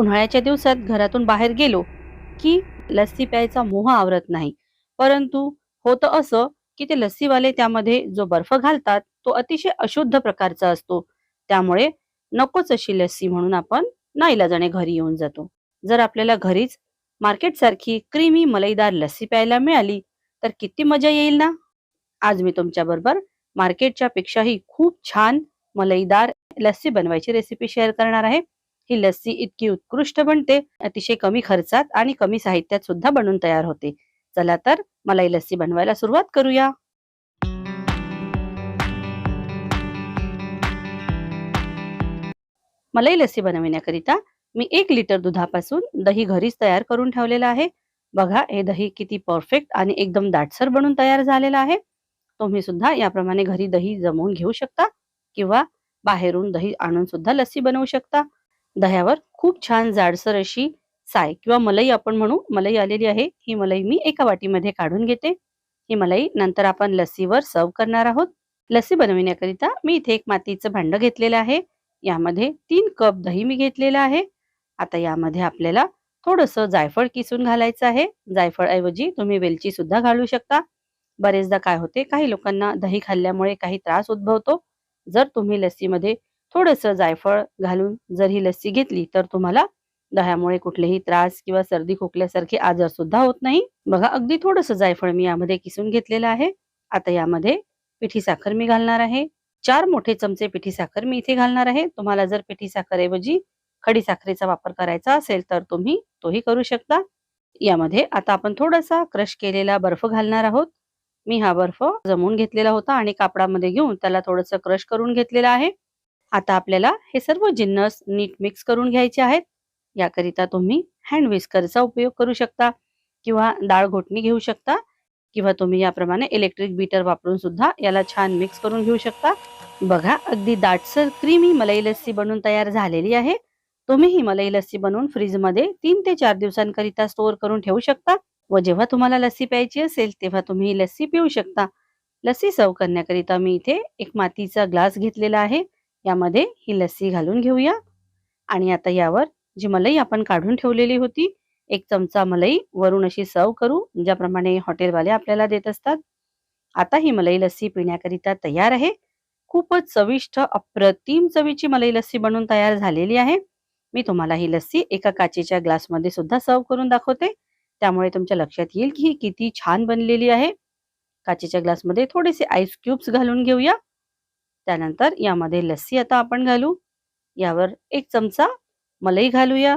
उन्हाळ्याच्या दिवसात घरातून बाहेर गेलो की लस्सी प्यायचा मोह आवरत नाही. परंतु होतं असं की ते लस्सीवाले त्यामध्ये जो बर्फ घालतात तो अतिशय अशुद्ध प्रकारचा असतो. त्यामुळे नकोच अशी लस्सी म्हणून आपण नाईलाजाने घरी येऊन जातो. जर आपल्याला घरीच मार्केट सारखी क्रीमी मलईदार लस्सी प्यायला मिळाली तर किती मजा येईल ना? आज मी तुमच्या बरोबर मार्केटच्या पेक्षाही खूप छान मलईदार लस्सी बनवायची रेसिपी शेअर करणार आहे. ही लस्सी इतकी उत्कृष्ट बनते अतिशय कमी खर्चात आणि कमी साहित्यात सुद्धा बनून तयार होते. चला तर मलाई लस्सी बनवायला सुरुवात करूया. मलाई लस्सी बनविण्याकरिता मी एक लिटर दुधापासून दही घरीच तयार करून ठेवलेलं आहे. बघा हे दही किती परफेक्ट आणि एकदम दाटसर बनून तयार झालेलं आहे. तुम्ही सुद्धा याप्रमाणे घरी दही जमवून घेऊ शकता किंवा बाहेरून दही आणून सुद्धा लस्सी बनवू शकता. दह्यावर खूप छान जाडसर अशी साय किंवा मलाई आपण म्हणू. मलाई आलेली आहे. ही मलाई मी एका वाटीमध्ये काढून घेते. ही मलाई नंतर आपण लस्सीवर सर्व करणार आहोत. लस्सी बनविण्याकरिता मी इथे एक मातीचं भांड घेतलेलं आहे. यामध्ये तीन कप दही मी घेतलेलं आहे. आता यामध्ये आपल्याला थोडस जायफळ किसून घालायचं आहे. जायफळ ऐवजी तुम्ही वेलची सुद्धा घालू शकता. बरेचदा काय होते काही लोकांना दही खाल्ल्यामुळे काही त्रास उद्भवतो. जर तुम्ही लस्सीमध्ये थोडस जायफळ घालून जर ही लस्सी घेतली तर तुम्हाला दह्यामुळे कुठलेही त्रास किंवा सर्दी खोकल्यासारखे आजार सुद्धा होत नाही. बघा अगदी थोडस जायफळ मी यामध्ये किसून घेतलेलं आहे. आता यामध्ये पिठी साखर मी घालणार आहे. चार मोठे चमचे पिठी साखर मी इथे घालणार आहे. तुम्हाला जर पिठी साखरेऐवजी खडी साखरेचा वापर करायचा असेल तर तुम्ही तोही करू शकता. यामध्ये आता आपण थोडासा क्रश केलेला बर्फ घालणार आहोत. मी हा बर्फ जमवून घेतलेला होता आणि कापडामध्ये घेऊन त्याला थोडंसं क्रश करून घेतलेला आहे. आता आपल्याला हे सर्व जिन्नस नीट मिक्स करून घ्यायचे आहेत. याकरिता तुम्ही हँड विस्करचा उपयोग करू शकता किंवा डाळ घोटणी घेऊ शकता किंवा तुम्ही याप्रमाणे इलेक्ट्रिक बीटर वापरून सुद्धा याला छान मिक्स करून घेऊ शकता. बघा अगदी दाटसर क्रीमी मलाई लस्सी बनून तयार झालेली आहे. तुम्ही ही मलाई लस्सी बनवून फ्रीजमध्ये तीन ते चार दिवसांकरिता स्टोअर करून ठेवू शकता व जेव्हा तुम्हाला लस्सी प्यायची असेल तेव्हा तुम्ही ही लस्सी पिऊ शकता. लस्सी सर्व करण्याकरिता मी इथे एक मातीचा ग्लास घेतलेला आहे. यामध्ये ही लस्सी घालून घेऊया. आणि आता यावर जी मलाई आपण काढून ठेवलेली होती एक चमचा मलाई वरून अशी सर्व करू ज्याप्रमाणे हॉटेलवाले आपल्याला देत असतात. आता ही मलाई लस्सी पिण्याकरिता तयार आहे. खूपच चविष्ट अप्रतिम चवीची मलाई लस्सी बनवून तयार झालेली आहे. मी तुम्हाला ही लस्सी एका काचेच्या ग्लासमध्ये सुद्धा सर्व करून दाखवते. त्यामुळे तुमच्या लक्षात येईल की ही किती छान बनलेली आहे. काचेच्या ग्लासमध्ये थोडेसे आईस क्यूब्स घालून घेऊया. त्यानंतर यामध्ये लस्सी आता आपण घालू. यावर एक चमचा मलाई घालूया.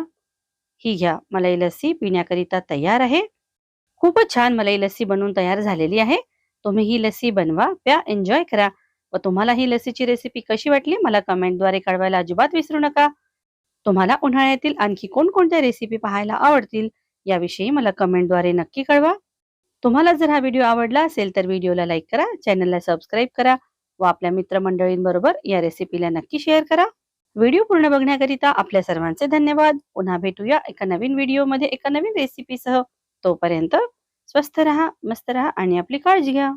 ही घ्या. मलाई लस्सी पिण्याकरिता तयार आहे. खूपच छान मलाई लस्सी बनवून तयार झालेली आहे. तुम्ही ही लस्सी बनवा प्या एन्जॉय करा. व तुम्हाला ही लस्सीची रेसिपी कशी वाटली मला कमेंटद्वारे कळवायला अजिबात विसरू नका. तुम्हाला उन्हाळ्यातील आणखी कोणकोणत्या रेसिपी पाहायला आवडतील याविषयी मला कमेंटद्वारे नक्की कळवा. तुम्हाला जर हा व्हिडिओ आवडला असेल तर व्हिडिओला लाईक करा चॅनलला सबस्क्राईब करा. व आपल्या मित्रमंडळींबरोबर या रेसिपीला नक्की शेअर करा. व्हिडिओ पूर्ण बघण्याकरिता आपल्या सर्वांचे धन्यवाद. पुन्हा भेटूया एका नवीन व्हिडिओमध्ये एका नवीन रेसिपीसह तोपर्यंत स्वस्थ रहा मस्त रहा आणि आपली काळजी घ्या.